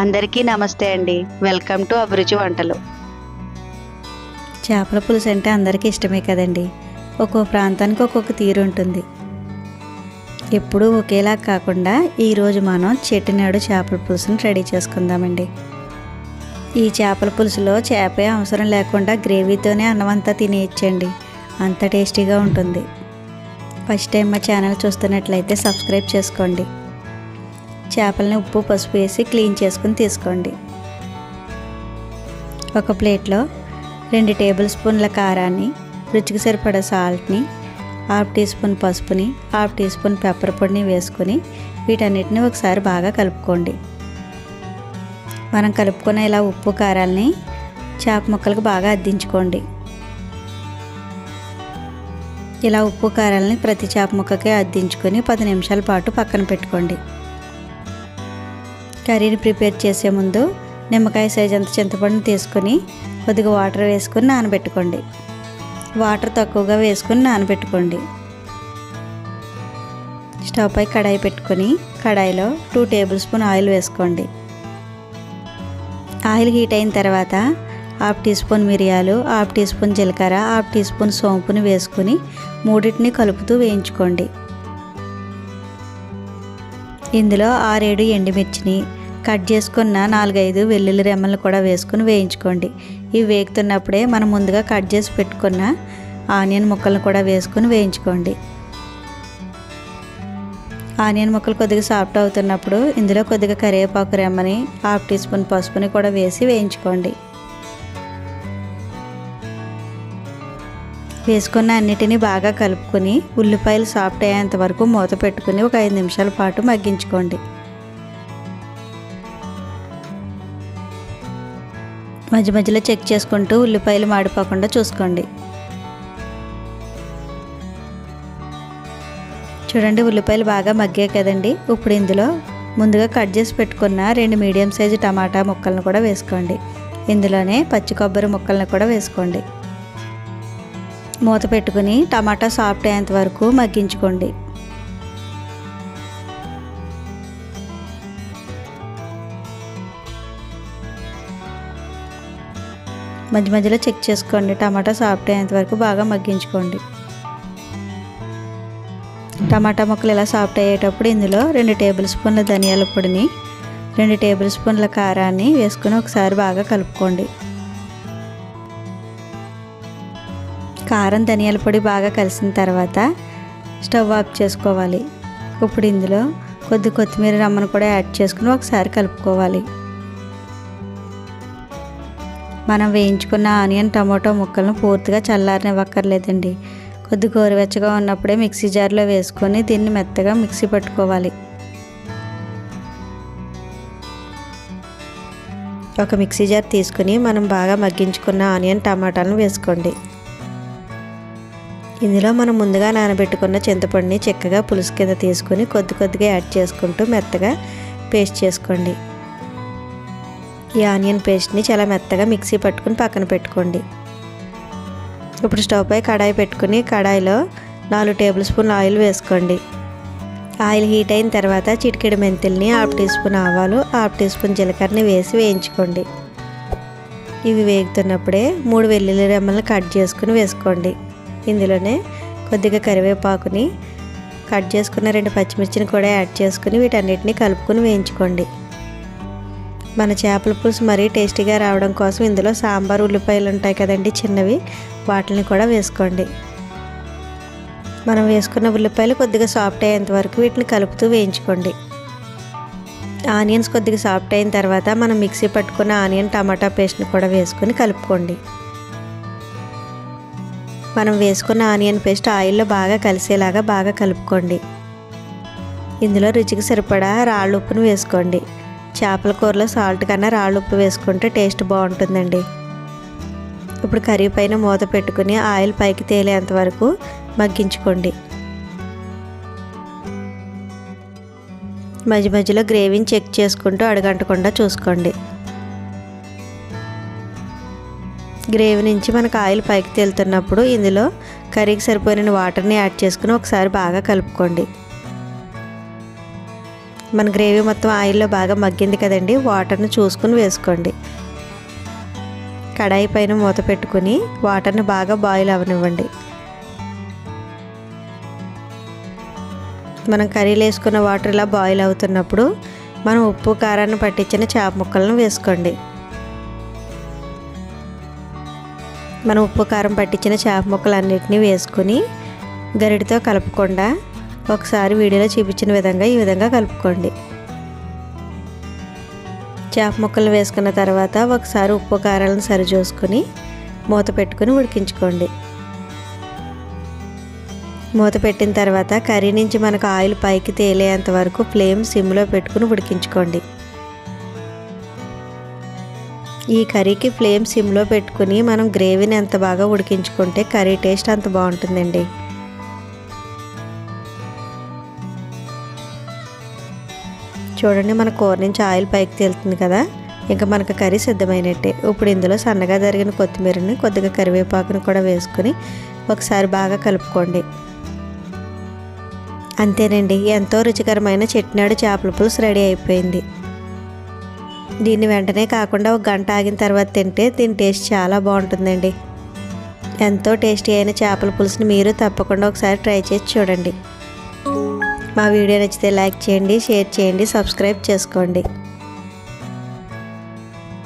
అందరికీ నమస్తే అండి. వెల్కమ్ టు అభిరుచి వంటలు చేపల పులుసు అంటే అందరికీ ఇష్టమే కదండి. ఒక్కో ప్రాంతానికి ఒక్కొక్క తీరు ఉంటుంది. ఎప్పుడూ ఒకేలా కాకుండా ఈరోజు మనం చెట్టినాడు చేపల పులుసుని రెడీ చేసుకుందామండి. ఈ చేపల పులుసులో చేపే అవసరం లేకుండా గ్రేవీతోనే అన్నమంతా తినేయచ్చండి. అంత టేస్టీగా ఉంటుంది. ఫస్ట్ టైం మా ఛానల్ చూస్తున్నట్లయితే సబ్స్క్రైబ్ చేసుకోండి. చేపలని ఉప్పు పసుపు వేసి క్లీన్ చేసుకుని తీసుకోండి. ఒక ప్లేట్లో రెండు టేబుల్ స్పూన్ల కారాన్ని రుచికి సరిపడా సాల్ట్ని హాఫ్ టీ స్పూన్ పసుపుని హాఫ్ టీ స్పూన్ పెప్పర్ పొడిని వేసుకొని వీటన్నిటిని ఒకసారి బాగా కలుపుకోండి. మనం కలుపుకున్న ఇలా ఉప్పు కారాలని చేప ముక్కలకు బాగా అద్దించుకోండి. ఇలా ఉప్పు కారాలని ప్రతి చేప ముక్కకి అద్దించుకొని పది నిమిషాల పాటు పక్కన పెట్టుకోండి. కర్రీని ప్రిపేర్ చేసే ముందు నిమ్మకాయ సైజ్ అంత చింతపండుని తీసుకొని కొద్దిగా వాటర్ వేసుకొని నానబెట్టుకోండి. వాటర్ తక్కువగా వేసుకుని నానబెట్టుకోండి. స్టవ్ పై కడాయి పెట్టుకొని కడాయిలో టూ టేబుల్ స్పూన్ ఆయిల్ వేసుకోండి. ఆయిల్ హీట్ అయిన తర్వాత హాఫ్ టీ స్పూన్ మిరియాలు హాఫ్ టీ స్పూన్ జీలకర్ర హాఫ్ టీ స్పూన్ సోంపుని వేసుకొని మూడింటిని కలుపుతూ వేయించుకోండి. ఇందులో ఆరేడు ఎండుమిర్చిని కట్ చేసుకున్న నాలుగైదు వెల్లుల్లి రెమ్మలు కూడా వేసుకుని వేయించుకోండి. ఇవి వేగుతున్నప్పుడే మనం ముందుగా కట్ చేసి పెట్టుకున్న ఆనియన్ ముక్కలను కూడా వేసుకుని వేయించుకోండి. ఆనియన్ ముక్కలు కొద్దిగా సాఫ్ట్ అవుతున్నప్పుడు ఇందులో కొద్దిగా కరివేపాకు రెమ్మని హాఫ్ టీ స్పూన్ పసుపుని కూడా వేసి వేయించుకోండి. వేసుకున్న అన్నిటిని బాగా కలుపుకొని ఉల్లిపాయలు సాఫ్ట్ అయ్యేంత వరకు మూత పెట్టుకుని ఒక ఐదు నిమిషాల పాటు మగ్గించుకోండి. మధ్య మధ్యలో చెక్ చేసుకుంటూ ఉల్లిపాయలు మాడిపోకుండా చూసుకోండి. చూడండి ఉల్లిపాయలు బాగా మగ్గాయి కదండి. ఇప్పుడు ఇందులో ముందుగా కట్ చేసి పెట్టుకున్న రెండు మీడియం సైజు టమాటా ముక్కలను కూడా వేసుకోండి. ఇందులోనే పచ్చి కొబ్బరి ముక్కలను కూడా వేసుకోండి. మూత పెట్టుకుని టమాటా సాఫ్ట్ అయ్యేంత వరకు మగ్గించుకోండి. మధ్య మధ్యలో చెక్ చేసుకోండి టమాటా సాఫ్ట్ అయ్యేంత వరకు బాగా మగ్గించుకోండి. టమాటా ముక్కలు ఇలా సాఫ్ట్ అయ్యేటప్పుడు ఇందులో రెండు టేబుల్ స్పూన్ల ధనియాల పొడిని రెండు టేబుల్ స్పూన్ల కారాన్ని వేసుకుని ఒకసారి బాగా కలుపుకోండి. కారం ధనియాల పొడి బాగా కలిసిన తర్వాత స్టవ్ ఆఫ్ చేసుకోవాలి. ఇప్పుడు ఇందులో కొద్ది కొత్తిమీర రమ్మను కూడా యాడ్ చేసుకుని ఒకసారి కలుపుకోవాలి. మనం వేయించుకున్న ఆనియన్ టమాటో ముక్కలను పూర్తిగా చల్లారనివ్వక్కర్లేదండి. కొద్ది గోరువెచ్చగా ఉన్నప్పుడే మిక్సీ జార్లో వేసుకొని దీన్ని మెత్తగా మిక్సీ పట్టుకోవాలి. ఒక మిక్సీ జార్ తీసుకుని మనం బాగా మగ్గించుకున్న ఆనియన్ టమాటాలను వేసుకోండి. ఇందులో మనం ముందుగా నానబెట్టుకున్న చింతపండుని చక్కగా పులుసు కింద తీసుకొని కొద్ది కొద్దిగా యాడ్ చేసుకుంటూ మెత్తగా పేస్ట్ చేసుకోండి. ఈ ఆనియన్ పేస్ట్ని చాలా మెత్తగా మిక్సీ పట్టుకుని పక్కన పెట్టుకోండి. ఇప్పుడు స్టవ్ పై కడాయి పెట్టుకుని కడాయిలో నాలుగు టేబుల్ స్పూన్ ఆయిల్ వేసుకోండి. ఆయిల్ హీట్ అయిన తర్వాత చిటికెడు మెంతుల్ని హాఫ్ టీ స్పూన్ ఆవాలు హాఫ్ టీ స్పూన్ జీలకర్రని వేసి వేయించుకోండి. ఇవి వేగుతున్నప్పుడే మూడు వెల్లుల్లి రెమ్మలను కట్ చేసుకుని వేసుకోండి. ఇందులోనే కొద్దిగా కరివేపాకుని కట్ చేసుకున్న రెండు పచ్చిమిర్చిని కూడా యాడ్ చేసుకుని వీటన్నిటిని కలుపుకొని వేయించుకోండి. మన చేపల పులుసు మరీ టేస్టీగా రావడం కోసం ఇందులో సాంబార్ ఉల్లిపాయలు ఉంటాయి కదండి చిన్నవి వాటిని కూడా వేసుకోండి. మనం వేసుకున్న ఉల్లిపాయలు కొద్దిగా సాఫ్ట్ అయ్యేంత వరకు వీటిని కలుపుతూ వేయించుకోండి. ఆనియన్స్ కొద్దిగా సాఫ్ట్ అయిన తర్వాత మనం మిక్సీ పట్టుకున్న ఆనియన్ టమాటా పేస్ట్ని కూడా వేసుకొని కలుపుకోండి. మనం వేసుకున్న ఆనియన్ పేస్ట్ ఆయిల్లో బాగా కలిసేలాగా బాగా కలుపుకోండి. ఇందులో రుచికి సరిపడా రాళ్ళు ఉప్పును వేసుకోండి. చేపల కూరలో సాల్ట్ కన్నా రాళ్ళు ఉప్పు వేసుకుంటే టేస్ట్ బాగుంటుందండి. ఇప్పుడు కర్రీ పైన మూత పెట్టుకుని ఆయిల్ పైకి తేలేంత వరకు మగ్గించుకోండి. మధ్య మధ్యలో గ్రేవీని చెక్ చేసుకుంటూ అడగంటకుండా చూసుకోండి. గ్రేవీ నుంచి మనకు ఆయిల్ పైకి తేలుతున్నప్పుడు ఇందులో కర్రీకి సరిపోయిన వాటర్ని యాడ్ చేసుకుని ఒకసారి బాగా కలుపుకోండి. మన గ్రేవీ మొత్తం ఆయిల్లో బాగా మగ్గింది కదండి వాటర్ని చూసుకుని వేసుకోండి. కడాయి పైన మూత పెట్టుకుని వాటర్ని బాగా బాయిల్ అవనివ్వండి. మనం కర్రీలు వేసుకున్న వాటర్ ఇలా బాయిల్ అవుతున్నప్పుడు మనం ఉప్పు కారాన్ని పట్టించిన చేప ముక్కలను వేసుకోండి. మనం ఉప్పు కారం పట్టించిన చేప ముక్కలన్నిటిని వేసుకుని గరిటితో కలపకుండా ఒకసారి వీడియోలో చూపించిన విధంగా ఈ విధంగా కలుపుకోండి. చేప ముక్కలు వేసుకున్న తర్వాత ఒకసారి ఉప్పు కారాలను సరిచూసుకుని మూత పెట్టుకుని ఉడికించుకోండి. మూత పెట్టిన తర్వాత కర్రీ నుంచి మనకు ఆయిల్ పైకి తేలేంత వరకు ఫ్లేమ్ సిమ్లో పెట్టుకుని ఉడికించుకోండి. ఈ కర్రీకి ఫ్లేమ్ సిమ్లో పెట్టుకుని మనం గ్రేవీని ఎంత బాగా ఉడికించుకుంటే కర్రీ టేస్ట్ అంత బాగుంటుందండి. చూడండి మన కూర నుంచి ఆయిల్ పైకి తేలుతుంది కదా? ఇంకా మనకు కర్రీ సిద్ధమైనట్టే. ఇప్పుడు ఇందులో సన్నగా జరిగిన కొత్తిమీరని కొద్దిగా కరివేపాకుని కూడా వేసుకుని ఒకసారి బాగా కలుపుకోండి. అంతేనండి ఎంతో రుచికరమైన చెట్నాడు చేపల పులుసు రెడీ అయిపోయింది. దీన్ని వెంటనే కాకుండా ఒక గంట ఆగిన తర్వాత తింటే దీని టేస్ట్ చాలా బాగుంటుందండి. ఎంతో టేస్టీ అయిన చేపల పులుసుని మీరు తప్పకుండా ఒకసారి ట్రై చేసి చూడండి. మా వీడియో నచ్చితే లైక్ చేయండి షేర్ చేయండి సబ్స్క్రైబ్ చేసుకోండి.